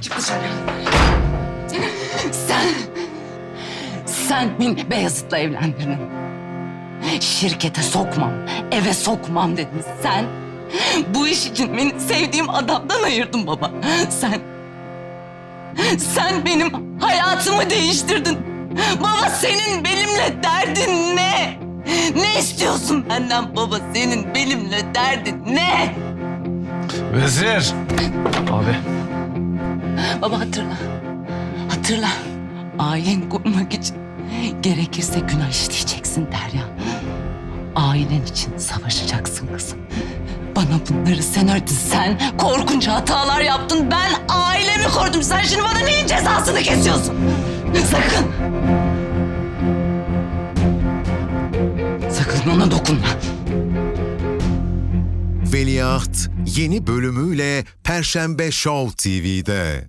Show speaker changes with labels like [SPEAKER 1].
[SPEAKER 1] Çık dışarı. Sen... Sen beni Beyazıt'la evlendirdin. Şirkete sokmam, eve sokmam dedin. Sen bu iş için beni sevdiğim adamdan ayırdın baba. Sen... Sen benim hayatımı değiştirdin. Baba senin benimle derdin ne? Ne istiyorsun benden baba? Senin benimle derdin ne?
[SPEAKER 2] Vezir! Abi.
[SPEAKER 1] Baba hatırla. Hatırla. Aileni kurmak için gerekirse günah işleyeceksin Derya. Ailen için savaşacaksın kızım. Bana bunları sen öğrettin. Sen korkunç hatalar yaptın. Ben ailemi korudum. Sen şimdi bana neyin cezasını kesiyorsun? Sakın. Sakın ona dokunma.
[SPEAKER 3] Veliaht yeni bölümüyle Perşembe Show TV'de.